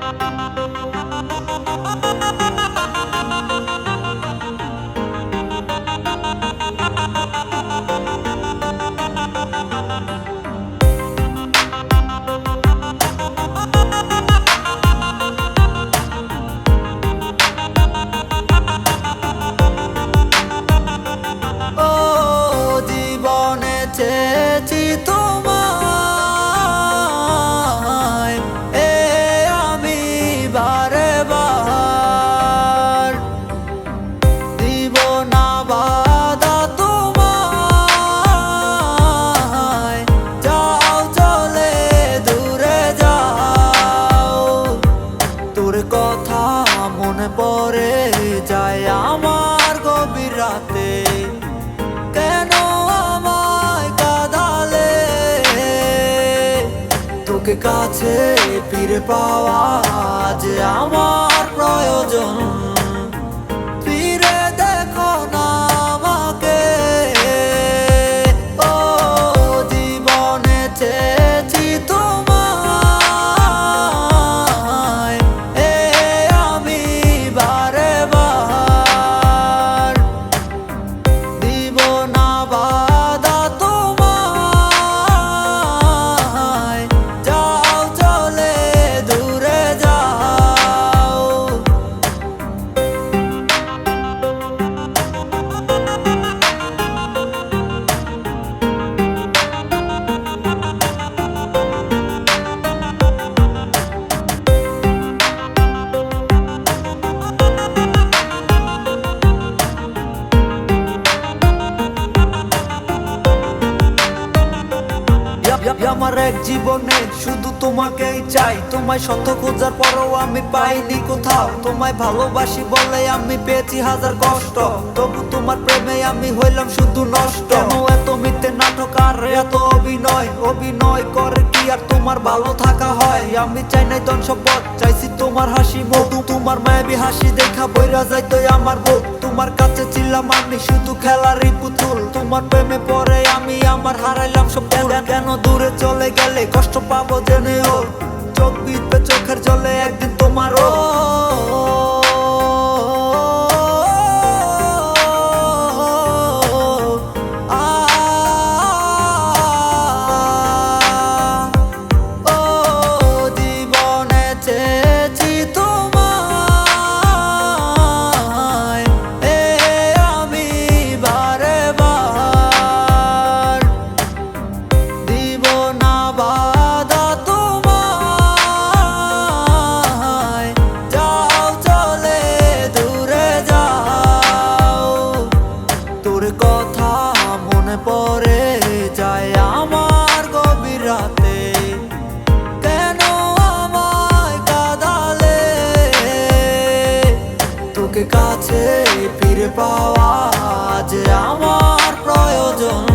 Thank you. তোকে কাছে ফিরে পাওয়া যে আমার প্রয়োজন। আমার এক জীবনে শুধু তোমাকেই চাই। তোমায় শত খোঁজার পরও আমি পাইনি কোথাও। তোমায় ভালোবাসি বলে আমি পেয়েছি হাজার কষ্ট। তবু তোমার প্রেমে আমি হইলাম শুধু নষ্ট। এত মিথ্যে নাটক আর এত অভিনয়? অভিনয় করে কি আর তোমার ভালো থাকা হয়? আমি চাই নাই ধন সম্পদ, চাইছি তোমার হাসি, মধু। তোমার মায়াবী হাসি দেখা বইরা যাইতো আমার বুক তোমার কাছে ছিলাম আমি শুধু খেলারই পুতুল। তোমার প্রেমে পরে আমি আমার হারাইলাম সব কেন- দূরে চলে গেলে কষ্ট পাবো জেনে ও চোখ বিধবে চোখের জলে একদিন চেয়ে ফিরে পাওয়া যে আমার প্রয়োজন।